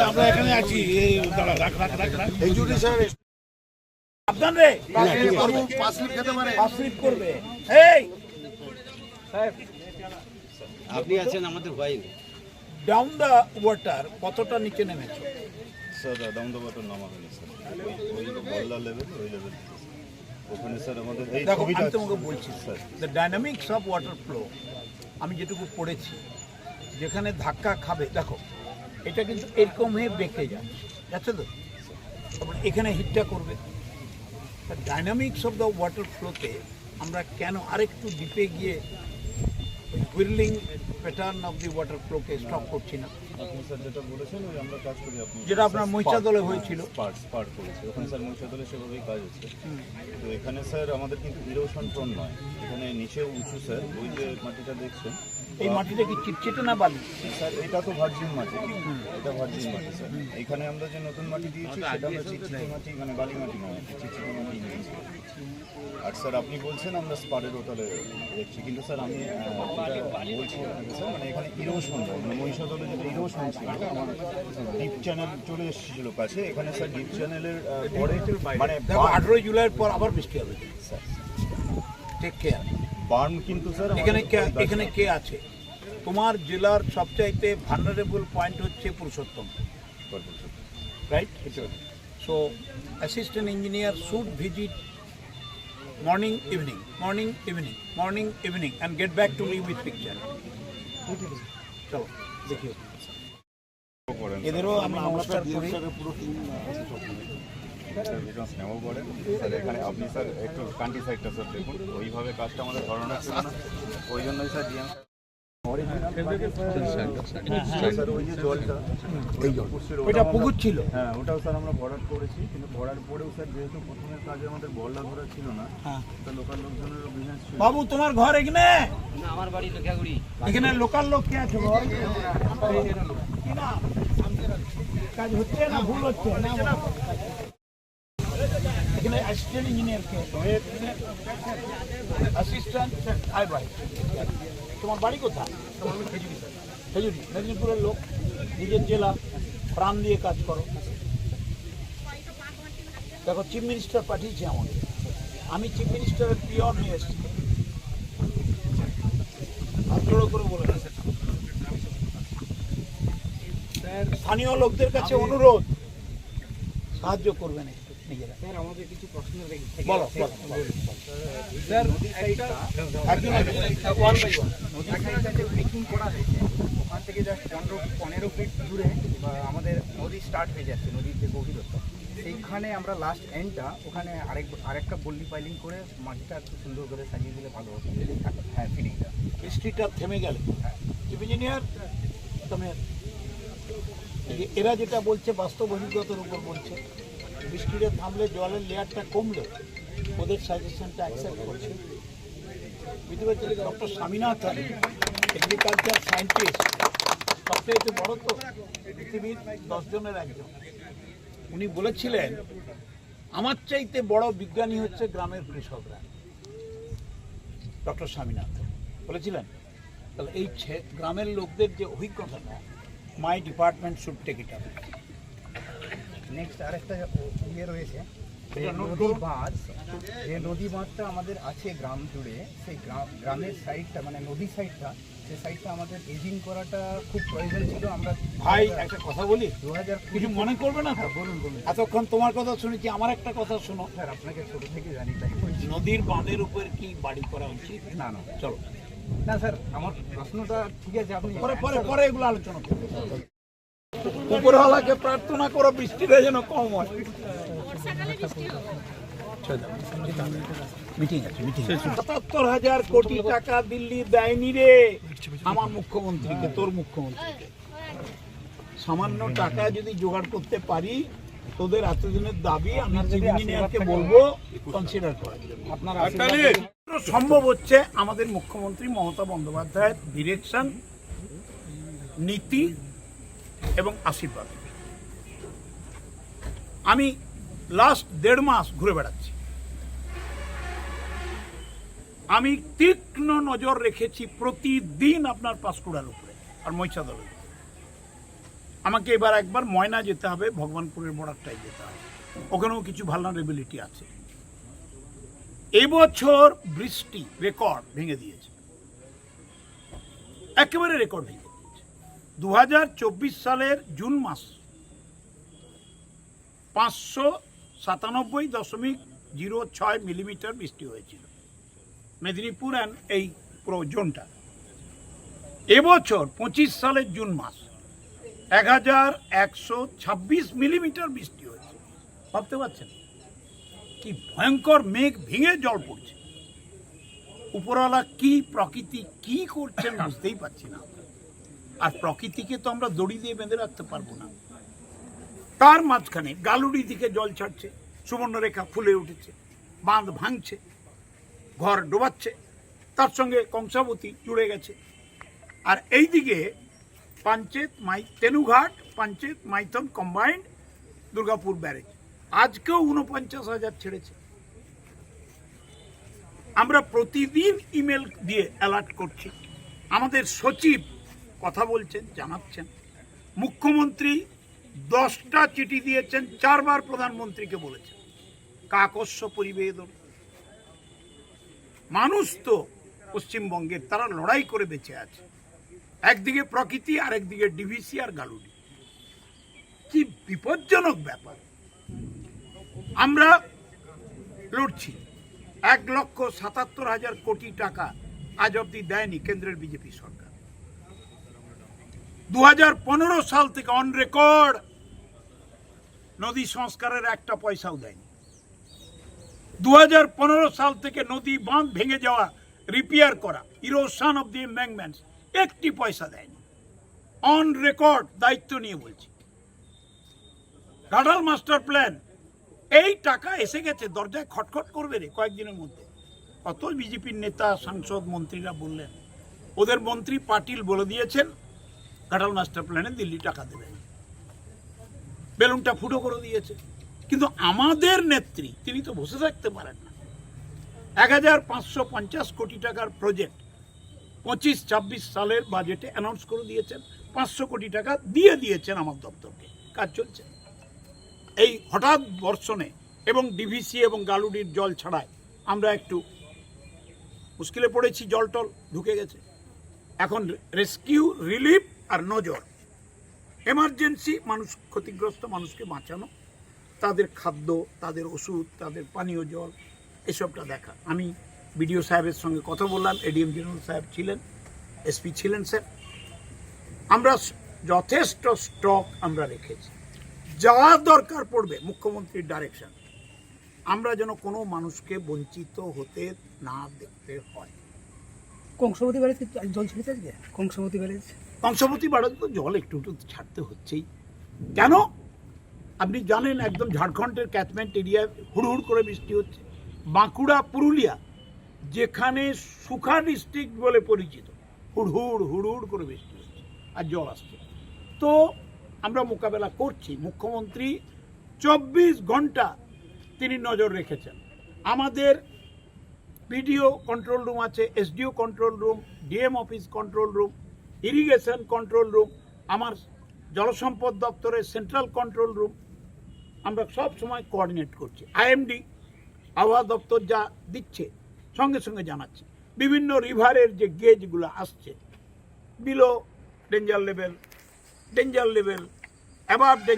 আমরা এখানে আছি রাখ রাখ রাখ রাখ এই ইউনি সাহেব সাবধান রে। পাঁচ লিপ খেতে পারে। স্লিপ করবে। এই। আপনি আছেন আমাদের ভয় নেই ডাউন দ্য ওয়াটার কতটা নিচে নেমেছো? স্যার দামোদর নামা হয়নি স্যার। ওই বল্লা লেভেল ওই লেভেল ওখানে স্যার আমাদের এই ছবিটা আমি তোমাকে বলছি sir. The dynamics of water flow আমি যেটুকু পড়েছি যেখানে ধাক্কা খাবে দেখো এটা কিন্তু এরকম হয়ে বেঁকে যায় যাচ্ছে তো? তারপরে এখানে হিটটা করবে। ডাইনামিক্স অফ দ্য ওয়াটার ফ্লোতে আমরা কেন আরেকটু ডিপে গিয়ে whirling pattern of the water ফ্লোকে stop করছি না। আপনি স্যার যেটা বলেছেন ওই আমরা কাজ করি আপনি যেটা আপনার মহিষা দলে হয়েছিল। স্পার্ট স্পার্ট করেছে। ওখানে স্যার মহিষা দলে সেভাবেই কাজ হচ্ছে। তো এখানে স্যার আমাদের কিন্তু ইরোশন প্রন নয়। এখানে নিচে উঁচু স্যার ওই যে মাটিটা দেখছেন। এই মাটিটা কি চিটচিটে না বালি? স্যার এটা তো ভার্জিন মাটি। এটা ভার্জিন মাটি স্যার। এখানে আমরা যে নতুন মাটি দিয়েছি সেটা আমরা চিটচিটি মাটি মানে বালি মাটি নয় চিটচিটি মাটি নিয়েছি আর স্যার আপনি বলছেন আমরা স্পারের ওটালে দেখছি কিন্তু স্যার আমি স্যার চ্যানেল চলে এখানে স্যার চ্যানেলের পরে মানে আঠেরোই পর আবার বৃষ্টি হবে টেক কেয়ার বার্ন কিন্তু স্যার এখানে এখানে কে আছে তোমার জেলার সবচাইতে ভান্ডারেবল পয়েন্ট হচ্ছে Purushottam right so assistant engineer should visit morning evening morning evening morning evening and get back to me with picture চলো দেখিও এদেরও আমরা নমস্কার করি। স্যার এখানে আপনি স্যার একটু কান্ট্রি সাইডটা স্যার দেখুন। ওইভাবে কাজটা আমাদের ধরানো ছিল ওই জন্যই স্যার ডিএম পুকুর ছিল। হ্যাঁ ওটাও স্যার আমরা ভরাট করেছি কিন্তু ভরার পরেও স্যার যেহেতু প্রথমের কাজে আমাদের বল্লা ধরা ছিল না হ্যাঁ। তো লোকাল ছিল। বাবু তোমার ঘর এখানে? আমার বাড়ি লোকিয়াগুড়ি। এখানে লোকাল লোক কে আছে ঘর কাজ হচ্ছে না ভুল হচ্ছে? এখানে অ্যাসিস্ট্যান্ট ইঞ্জিনিয়ার কে। অ্যাসিস্ট্যান্ট আই ভাই তোমার বাড়ি কোথায়? খেজুরি। মেদিনীপুরের লোক নিজের জেলা প্রাণ দিয়ে কাজ করো। দেখো চিফ মিনিস্টার পাঠিয়েছে আমাকে। আমি চিফ মিনিস্টারের পিওর নিয়ে এসেছি। করে বলে। স্থানীয় লোকদের কাছে অনুরোধ সাহায্য করবেন নিজেরা স্যার আমাদের কিছু প্রশ্ন বলো। একজন ওয়ান বাই ওয়ান করা হয়েছে ওখান থেকে জাস্ট পনেরো পনেরো ফিট দূরে বা আমাদের নদী স্টার্ট হয়ে যাচ্ছে নদীর যে গভীরতা সেইখানে আমরা লাস্ট এন্ডটা ওখানে আরেক আরেকটা বল্লি পাইলিং করে মাটিটা একটু সুন্দর করে সাজিয়ে দিলে ভালো হতো। হ্যাঁ বৃষ্টিটা থেমে গেলে। চিফ ইঞ্জিনিয়ার তুমি এরা যেটা বলছে বাস্তব অভিজ্ঞতার উপর বলছে। বৃষ্টিটা থামলে, জলের লেয়ারটা কমলে ওদের সাজেশনটা অ্যাকসেপ্ট করছে। বুঝতে পারছি ডক্টর স্বামীনাথন এগ্রিকালচার সায়েন্টিস্ট সবচেয়ে বড় তো পৃথিবীর দশজনের একজন। উনি বলেছিলেন, আমার চাইতে বড় বিজ্ঞানী হচ্ছে গ্রামের কৃষকরা। ডক্টর স্বামীনাথন বলেছিলেন, তাহলে এই গ্রামের লোকদের যে অভিজ্ঞতাটা my department should take it up next আরেকটা ইয়ে রয়েছে। নদী বাঁধ। যে নদী বাঁধটা আমাদের আছে গ্রাম জুড়ে সেই গ্রাম গ্রামের সাইডটা মানে নদী সাইডটা সেই সাইডটা আমাদের এজিং করাটা খুব প্রয়োজন ছিল। আমরা ভাই একটা কথা বলি? দু হাজার কিছু মনে করবে না? তো বলুন বলুন। এতক্ষণ তোমার কথা শুনেছি আমার একটা কথা শোনো? স্যার আপনাকে ছোট থেকে জানি তাই নদীর বাঁধের উপর কি বাড়ি করা উচিত? না না। চলো। না স্যার আমার প্রশ্নটা ঠিক আছে আপনি পরে পরে পরে এগুলো আলোচনা করব। উপরওয়ালাকে প্রার্থনা করো বৃষ্টিটা যেন কম হয়। সাতাত্তর হাজার কোটি টাকা দিল্লি দেয়নি রে। আমার মুখ্যমন্ত্রীকে তোর মুখ্যমন্ত্রীকে। সামান্য টাকা যদি জোগাড় করতে পারি তোদের এতদিনের দাবি আমি চিফ ইঞ্জিনিয়ারকে বলব কনসিডার করার জন্য আপনারা সম্ভব হচ্ছে আমাদের মুখ্যমন্ত্রী মমতা বন্দ্যোপাধ্যায়ের ডিরেকশন নীতি এবং আশীর্বাদ। আমি লাস্ট দেড় মাস ঘুরে বেড়াচ্ছি। আমি তীক্ষ্ণ নজর রেখেছি প্রতিদিন আপনার পাঁশকুড়ার উপরে আর মহিষাদলের। আমাকে এবার একবার ময়না যেতে হবে, ভগবানপুরের বর্ডারটাই যেতে হবে। ওখানেও কিছু ভালনারেবিলিটি আছে। এবছর বৃষ্টি রেকর্ড ভেঙে দিয়েছে। একেবারে রেকর্ড ভেঙে দু হাজার চব্বিশ সালের জুন মাস পাঁচশো সাতানব্বই দশমিক জিরো ছয় মিলিমিটার বৃষ্টি হয়েছিল। মেদিনীপুর এই পুরো জোনটা। এবছর পঁচিশ সালের জুন মাস এক হাজার একশো ছাব্বিশ মিলিমিটার বৃষ্টি হয়েছে। ভাবতে পারছেন? কি ভয়ঙ্কর মেঘ ভেঙে জল পড়ছে। উপরওয়ালা কি প্রকৃতি কি করছেন বুঝতেই পারছি না। আর প্রকৃতিকে তো আমরা দড়ি দিয়ে বেঁধে রাখতে পারব না। তার মাঝখানে গালুড়ি দিকে জল ছাড়ছে, সুবর্ণরেখা ফুলে উঠেছে, বাঁধ ভাঙছে, ঘর ডোবাচ্ছে, তার সঙ্গে কংসাবতী জুড়ে গেছে। আর এইদিকে পাঞ্চেত মাই, তেনুঘাট, পাঞ্চেত মাইথন কম্বাইন্ড, দুর্গাপুর ব্যারেজ। আজকেও উনপঞ্চাশ হাজার ছেড়েছে। আমরা প্রতিদিন ইমেল দিয়ে অ্যালার্ট করছি। আমাদের সচিব কথা বলছেন, জানাচ্ছেন। মুখ্যমন্ত্রী দশটা চিঠি দিয়েছেন, চারবার প্রধানমন্ত্রীকে বলেছেন। কাকস্য পরিবেদন। মানুষ তো পশ্চিমবঙ্গের, তারা লড়াই করে বেঁচে আছে। একদিকে প্রকৃতি আর একদিকে ডিভিসি আর গালুডি। কি বিপজ্জনক ব্যাপার। আমরা লড়ছি। এক লক্ষ সাতাত্তর হাজার কোটি টাকা আজ অব্দি দেয়নি কেন্দ্রের বিজেপি সরকার। দু হাজার পনেরো সাল থেকে অন রেকর্ড নদী সংস্কারের একটা পয়সাও দেয়নি। দু হাজার পনেরো সাল থেকে নদী বাঁধ ভেঙে যাওয়া রিপেয়ার করা ইরোশন অব দি এম্ব্যাংমেন্টস একটি পয়সা দেয়নি। অন রেকর্ড দায়িত্ব নিয়ে বলছি। রাডাল মাস্টার প্ল্যান, এই টাকা এসে গেছে, দরজায় খটখট করবে রে কয়েকদিনের মধ্যে। কত বিজেপির নেতা, সাংসদ, মন্ত্রীরা বললেন, ওদের মন্ত্রী পাটিল বলে দিয়েছেন ঘাটাল মাস্টার প্ল্যানে দিল্লি টাকা দেবেন বেলুনটা ফুটো করে দিয়েছে। কিন্তু আমাদের নেত্রী, তিনি তো বসে থাকতে পারেন না। এক হাজার পাঁচশো পঞ্চাশ কোটি টাকার প্রজেক্ট পঁচিশ, ছাব্বিশ সালের বাজেটে অ্যানাউন্স করে দিয়েছেন। পাঁচশো কোটি টাকা দিয়ে দিয়েছেন আমার দপ্তরকে। কাজ চলছে। এই হঠাৎ বর্ষণে এবং ডিভিসি এবং গালুডির জল ছাড়ায় আমরা একটু মুশকিলে পড়েছি, জল টল ঢুকে গেছে। এখন রেস্কিউ রিলিফ আর নজর। এমার্জেন্সি মানুষ, ক্ষতিগ্রস্ত মানুষকে বাঁচানো, তাদের খাদ্য, তাদের ওষুধ, তাদের পানীয় জল, এসবটা দেখা। আমি বিডিও সাহেবের সঙ্গে কথা বললাম এডিএম জেনারেল সাহেব ছিলেন এসপি ছিলেন স্যার। আমরা যথেষ্ট স্টক আমরা রেখেছি। যা দরকার পড়বে, মুখ্যমন্ত্রীর ডাইরেকশন আমরা যেন কোনো মানুষকে বঞ্চিত হতে না দেখতে হয়। কংসবতী ব্যারেজ জল ছেড়েছে আজকে কংসবতী ব্যারেজ কংসাবতী বাড়াতে তো জল একটু একটু ছাড়তে হচ্ছেই। কেন? আপনি জানেন একদম ঝাড়খণ্ডের ক্যাচমেন্ট এরিয়ায় হুড়হুড় করে বৃষ্টি হচ্ছে। বাঁকুড়া, পুরুলিয়া, যেখানে সুখা ডিস্ট্রিক্ট বলে পরিচিত হুড়হুড় হুড়হুড় করে বৃষ্টি হচ্ছে আর জল আসছে। তো আমরা মোকাবেলা করছি। মুখ্যমন্ত্রী চব্বিশ ঘণ্টা তিনি নজর রেখেছেন। আমাদের বিডিও কন্ট্রোল রুম আছে SDO control room DM office control room irrigation control room আমার জলসম্পদ দপ্তরের সেন্ট্রাল কন্ট্রোল রুম আমরা সব সময় কোঅর্ডিনেট করছি। আইএমডি আবহাওয়া দপ্তর যা দিচ্ছে, সঙ্গে সঙ্গে জানাচ্ছি। বিভিন্ন রিভারের যে গেজগুলো আসছে below danger level danger level above danger